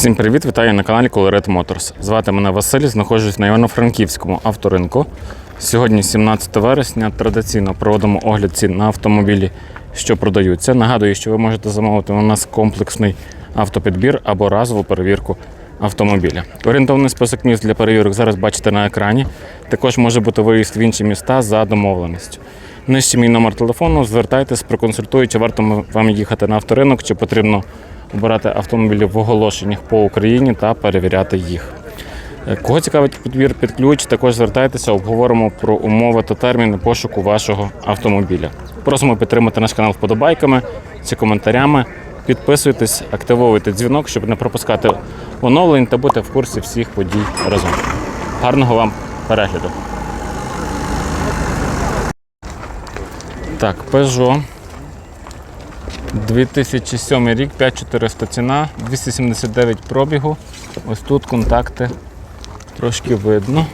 Всім привіт, вітаю на каналі Colored Motors. Звати мене Василь, знаходжусь на Івано-Франківському авторинку. Сьогодні, 17 вересня, традиційно проводимо огляд цін на автомобілі, що продаються. Нагадую, що ви можете замовити у нас комплексний автопідбір або разову перевірку автомобіля. Орієнтовний список міст для перевірок зараз бачите на екрані. Також може бути виїзд в інші міста за домовленістю. Нижче мій номер телефону, звертайтесь, проконсультую, чи варто вам їхати на авторинок, чи потрібно обирати автомобілі в оголошеннях по Україні та перевіряти їх. Е, Кого цікавить підбір під ключ, також звертайтеся, обговоримо про умови та терміни пошуку вашого автомобіля. Просимо підтримати наш канал вподобайками чи коментарями. Підписуйтесь, активовуйте дзвінок, щоб не пропускати оновлень та бути в курсі всіх подій разом. Гарного вам перегляду! Так, Peugeot 2007 рік, 5400 ціна, 279 пробігу. Ось тут контакти трошки видно.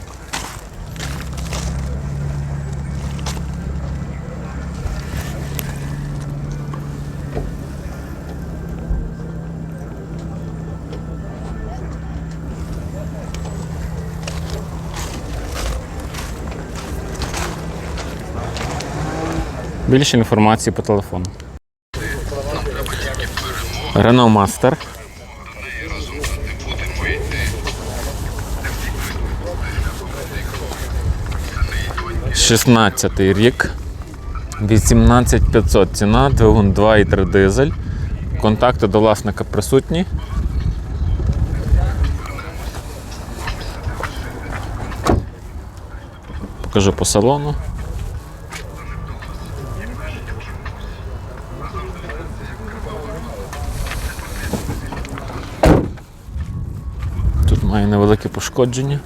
Більше інформації по телефону. Renault Master. Шістнадцятий рік. 18500 ціна, двигун 2,3 дизель. Контакти до власника присутні. Покажу по салону. Тут має невелике пошкодження.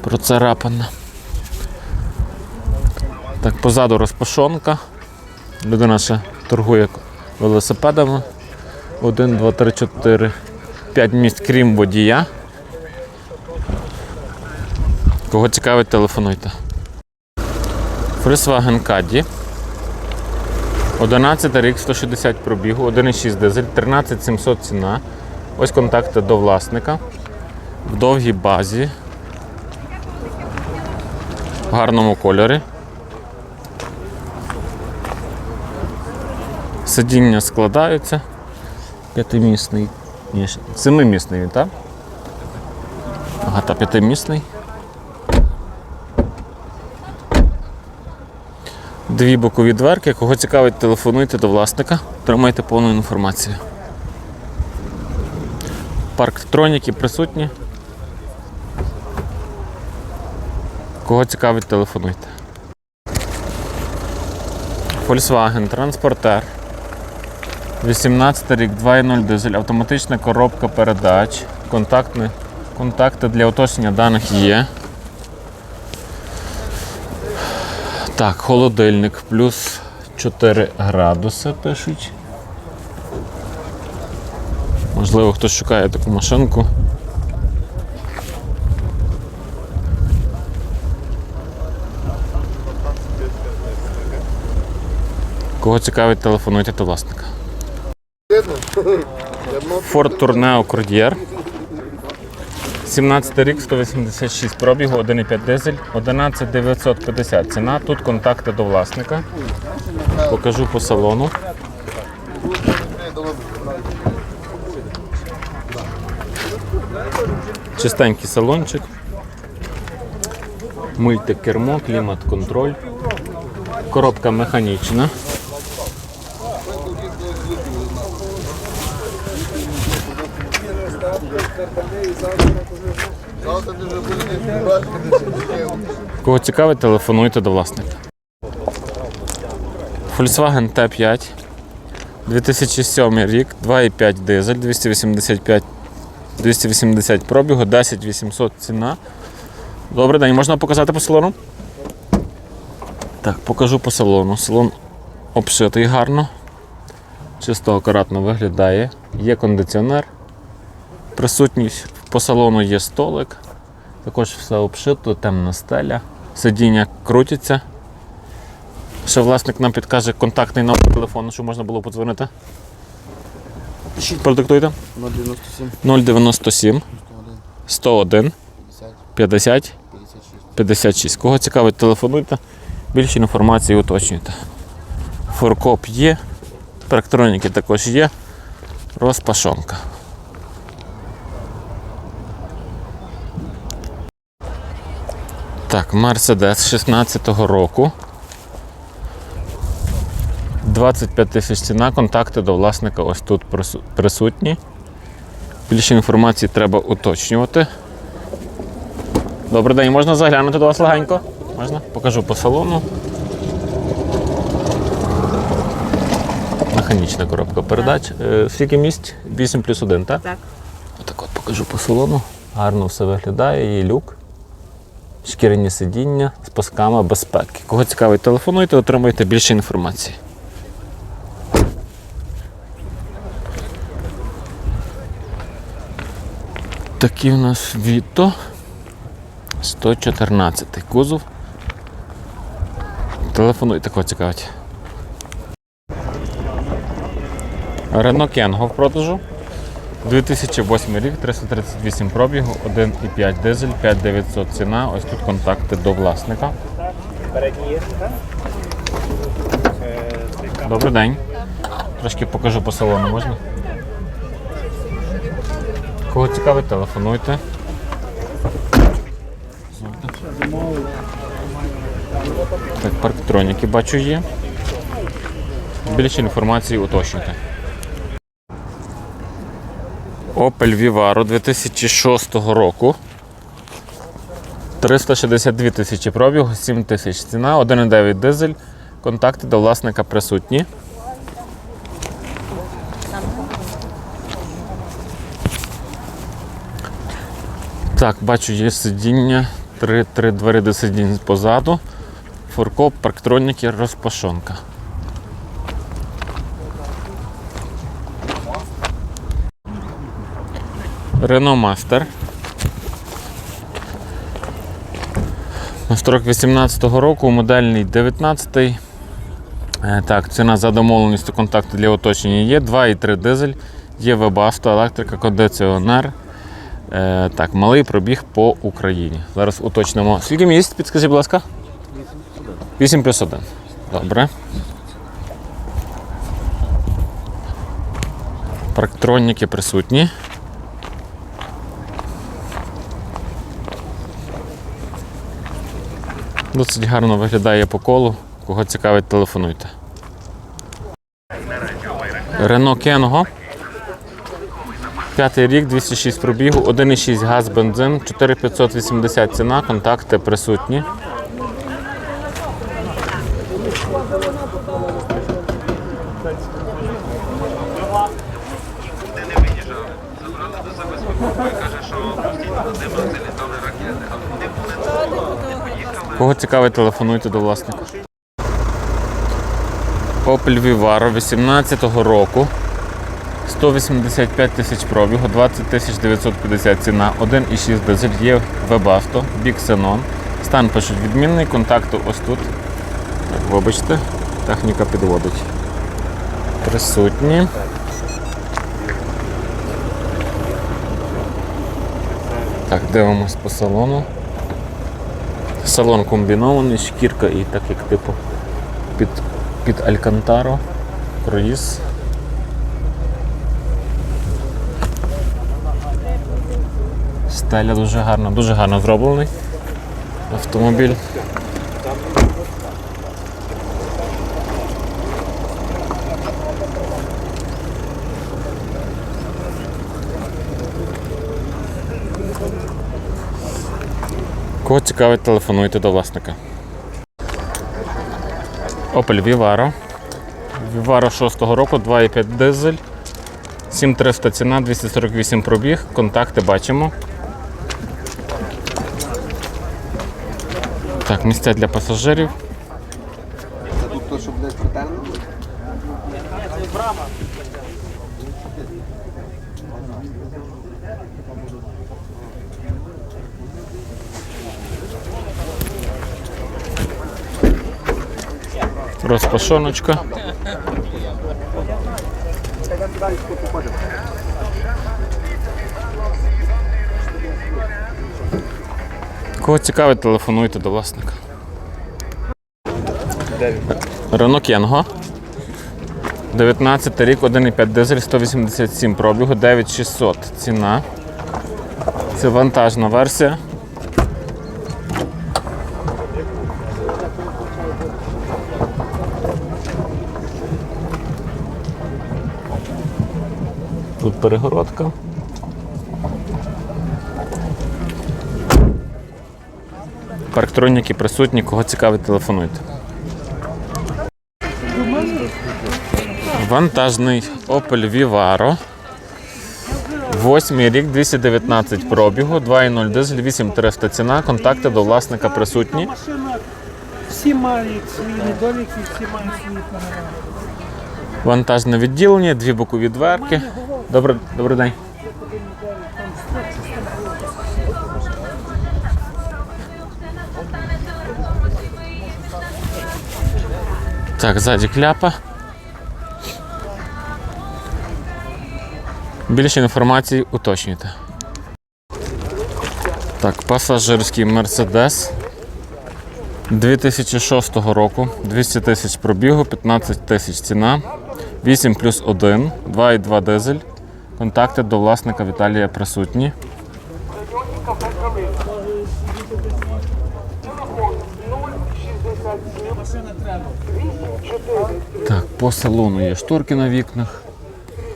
Процарапане. Так, позаду розпашонка. Людина ще торгує велосипедами. 1, 2, 3, 4, 5 місць, крім водія. Кого цікавить, телефонуйте. Volkswagen Caddy. 11 рік, 160 пробігу, 1,6 дизель, 13700 ціна. Ось контакти до власника. В довгій базі. В гарному кольорі. Сидіння складаються. П'ятимісний. Ні, семимісний, він, так? Ага, та п'ятимісний. Дві бокові дверки. Кого цікавить, телефонуйте до власника, отримайте повну інформацію. Парктроніки присутні. Кого цікавить, телефонуйте. Volkswagen Транспортер. 18 рік, 2.0 дизель, автоматична коробка передач. Контактні, контакти для уточнення даних є. Так, холодильник плюс 4 градуси пишуть. Можливо, хтось шукає таку машинку. Кого цікавить, телефонуйте до власника. Ford Tourneo Courtier. 17 рік, 186 пробігу, 1,5 дизель, 11950 ціна. Тут контакти до власника. Покажу по салону. Чистенький салончик. Мультикермо, клімат-контроль. Коробка механічна. Кого цікавить, телефонуйте до власника. Volkswagen T5. 2007 рік, 2,5 дизель, 285 280 пробігу, 10 800 ціна. Добрий день, можна показати по салону? Так, покажу по салону. Салон обшитий гарно. Чисто акуратно виглядає. Є кондиціонер. Присутність по салону є столик. Також все обшито, темна стеля. Сидіння крутяться. Ще власник нам підкаже контактний номер телефону, щоб можна було подзвонити. Продиктуйте. 097 097 101 50 50 56. 56. Кого цікавить, телефонуйте. Більше інформації уточнюйте. Форкоп є, електроніки також є. Розпашонка. Так, Мерседес 16-го року. 25 тисяч ціна, контакти до власника ось тут присутні. Більше інформації треба уточнювати. Добрий день, можна заглянути до вас легенько? Можна? Покажу по салону. Механічна коробка передач. Е, Скільки місць? 8 плюс 1, так? Так. Отак от покажу по салону. Гарно все виглядає, її люк. Шкіряні сидіння з пасками безпеки. Кого цікавить, телефонуйте, отримуйте більше інформації. Такий у нас Віто 114 кузов. Телефонуйте, кого цікавить. Рено Кенго в продажу. 2008 рік, 338 пробігу, 1,5 дизель, 5900 ціна. Ось тут контакти до власника. Добрий день. Трошки покажу по салону, можна? Кого цікавить, телефонуйте. Так, парктроніки бачу є. Більше інформації уточнюйте. Opel Vivaro 2006 року. 362 тисячі пробігу, 7 тисяч ціна, 1,9 дизель. Контакти до власника присутні. Так, бачу, є сидіння, три, три двері до сидінь позаду. Фуркоп, парктроніки, розпашонка. Renault Master. Мастрок 18-го року, модельний 19-й. Е, Так, ціна за домовленістю контакту для уточнення є. 2,3 дизель, є вебасто, електрика, кондиціонер. Е, Так, малий пробіг по Україні. Зараз уточнимо. Скільки місць, підскажіть, будь ласка? 8 плюс 1. Добре. Парктроніки присутні. Досить гарно виглядає по колу. Кого цікавить, телефонуйте. Рено Кенго. П'ятий рік, 206 пробігу, 1,6 газ, бензин, 4580 ціна, контакти присутні. Кого цікавить, телефонуйте до власника. Opel Vivaro 18-го року. 185 тисяч пробігу, 20 тисяч 950 ціна, 1,6 дизель, є Webasto, Big Xenon. Стан пишуть відмінний, контакту ось тут. Так, вибачте, техніка підводить. Присутні. Так, дивимось по салону. Салон комбінований, шкірка і так як типу під, під Алькантаро. Круїз. Стеля дуже гарна, дуже гарно зроблений автомобіль. Кого цікавить, телефонуйте до власника. Opel Vivaro. Vivaro 6 року, 2,5 дизель. 7300 ціна, 248 пробіг. Контакти бачимо. Так, місця для пасажирів. Це тут то, що буде спеціально? Розпашоночка. Кого цікавить, телефонуйте до власника. Рено Кенго. 19 рік, 1,5 дизель, 187 пробігу, 9600 ціна. Це вантажна версія. Тут перегородка. Парктроніки присутні, кого цікавить, телефонуйте. Вантажний Opel Vivaro. Восьмий рік, 219 пробігу, 2,0 дизель, 8300 ціна, контакти до власника присутні. Всі мають свої недоліки, всі мають свої переваги. Вантажне відділення, дві бокові дверки. Добрий, добрий день. Так, ззаді кляпа. Більше інформації уточнюйте. Так, пасажирський Mercedes 2006 року, 200 тисяч пробігу, 15 тисяч ціна, 8 плюс 1, 2,2 дизель. Контакти до власника Віталія присутні. Так, по салону є шторки на вікнах,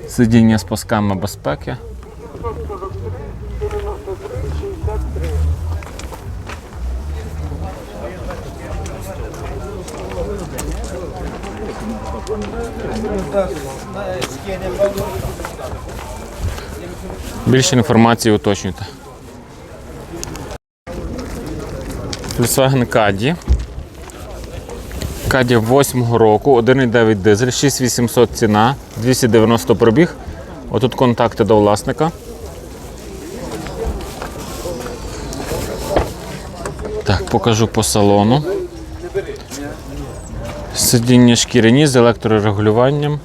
сидіння з пасками безпеки. Більше інформації уточнюйте. Volkswagen Caddy. Caddy 8 року, 1,9 дизель, 6800 ціна, 290 пробіг. Отут контакти до власника. Так, покажу по салону. Сидіння шкіряні з електрорегулюванням.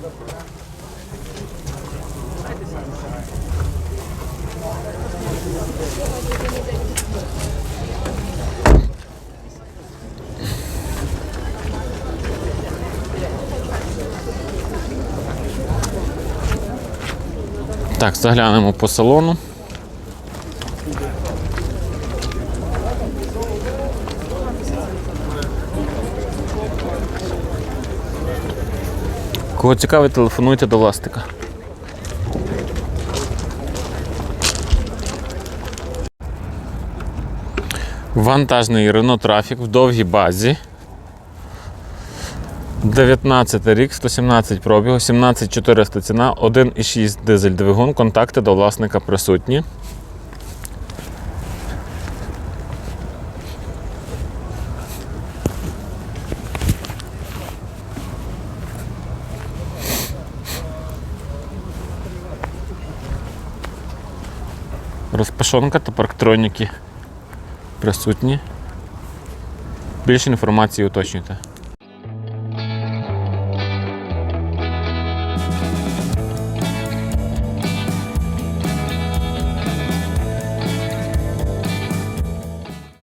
Так, заглянемо по салону. Кого цікавить, телефонуйте до власника. Вантажний Renault Traffic в довгій базі. 19 рік, 117 пробігу, 17400 ціна, 1,6 дизель двигун, контакти до власника присутні. Розпашонка та парктроніки присутні. Більше інформації уточнюйте.